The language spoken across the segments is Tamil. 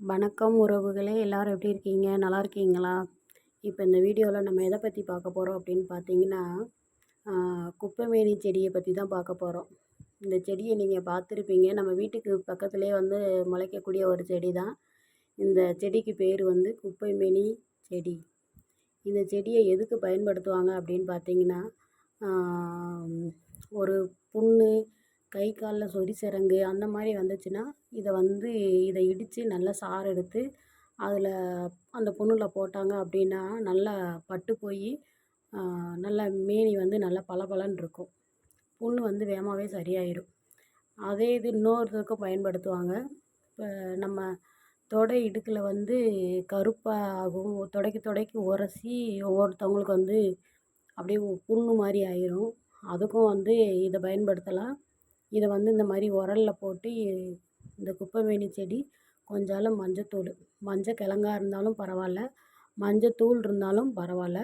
வணக்கம் உறவுகளே எல்லோரும் எப்படி இருக்கீங்க? நல்லா இருக்கீங்களா? இப்போ இந்த வீடியோவில் நம்ம எதை பற்றி பார்க்க போகிறோம் அப்படின்னு பார்த்தீங்கன்னா குப்பைமேனி செடியை பற்றி தான் பார்க்க போகிறோம் இந்த செடியை நீங்கள் பார்த்துருப்பீங்க. நம்ம வீட்டுக்கு பக்கத்துலேயே வந்து முளைக்கக்கூடிய ஒரு செடி தான். இந்த செடிக்கு பேர் வந்து குப்பைமேனி செடி. இந்த செடியை எதுக்கு பயன்படுத்துவாங்க அப்படின்னு பார்த்தீங்கன்னா ஒரு புண்ணு கை காலில் சொறி சிரங்கு அந்த மாதிரி வந்துச்சுன்னா இதை வந்து இதை இடித்து நல்லா சாறு எடுத்து அதில் அந்த புண்ணில் போட்டாங்க அப்படின்னா நல்லா பட்டு போய் நல்லா மேனி வந்து நல்லா பளபளன்னு இருக்கும். புண்ணு வந்து வேகமாகவே சரியாயிடும் அதே இது இன்னொருத்தருக்கும் பயன்படுத்துவாங்க. இப்போ நம்ம தொடை இடுக்கில் வந்து கருப்பாக ஆகும் தொடைக்கு தொடைக்கு உரசி ஒவ்வொருத்தவங்களுக்கு வந்து அப்படியே புண்ணு மாதிரி ஆயிரும். அதுக்கும் வந்து இதை பயன்படுத்தலாம். இதை வந்து இந்த மாதிரி உரலில் போட்டு இந்த குப்பைமேனி செடி கொஞ்சாலும் மஞ்சத்தூள். மஞ்சள் கிழங்கா இருந்தாலும் பரவாயில்ல மஞ்சத்தூள் இருந்தாலும் பரவாயில்ல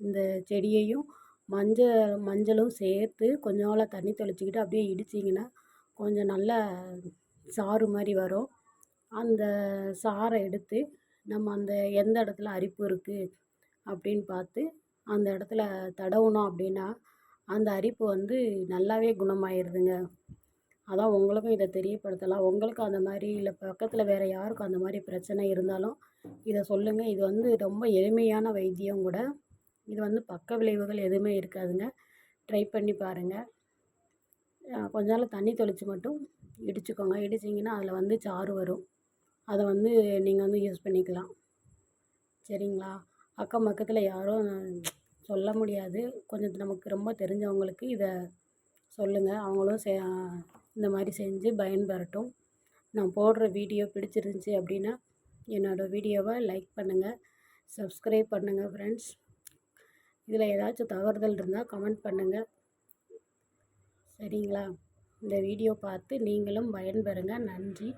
இந்த செடியையும் மஞ்சள் மஞ்சளும் சேர்த்து கொஞ்சோண்டு தண்ணி தெளிச்சிக்கிட்டு அப்படியே இடிச்சிங்கன்னா கொஞ்சம் நல்ல சாறு மாதிரி வரும். அந்த சாறை எடுத்து நம்ம அந்த எந்த இடத்துல அரிப்பு இருக்குது அப்படின்னு பார்த்து அந்த இடத்துல தடவினோம் அப்படின்னா அந்த அரிப்பு வந்து நல்லாவே குணமாயிருதுங்க. அதான் உங்களுக்கும் இதை தெரியப்படுத்தலாம். உங்களுக்கும் அந்த மாதிரி இல்லை பக்கத்தில் வேறு யாருக்கும் அந்த மாதிரி பிரச்சனை இருந்தாலும் இதை சொல்லுங்கள் இது வந்து ரொம்ப எளிமையான வைத்தியம் கூட. இது வந்து பக்க விளைவுகள் எதுவுமே இருக்காதுங்க. ட்ரை பண்ணி பாருங்கள் கொஞ்ச நாள் தண்ணி தெளித்து மட்டும் இடிச்சுக்கோங்க. இடிச்சிங்கன்னா அதில் வந்து சாறு வரும். அதை வந்து நீங்கள் வந்து யூஸ் பண்ணிக்கலாம். சரிங்களா? அக்கம் பக்கத்தில் யாரும் சொல்ல முடியாது. கொஞ்சம் நமக்கு ரொம்ப தெரிஞ்சவங்களுக்கு இதை சொல்லுங்கள் அவங்களும் சே இந்த மாதிரி செஞ்சு பயன்பெறட்டும் நான் போடுற வீடியோ பிடிச்சிருந்துச்சி அப்படின்னா என்னோடய வீடியோவை லைக் பண்ணுங்கள் சப்ஸ்கிரைப் பண்ணுங்கள் ஃப்ரெண்ட்ஸ் இதில் ஏதாச்சும் தவறுதல் இருந்தால் கமெண்ட் பண்ணுங்கள் சரிங்களா? இந்த வீடியோ பார்த்து நீங்களும் பயன்பெறுங்க. நன்றி.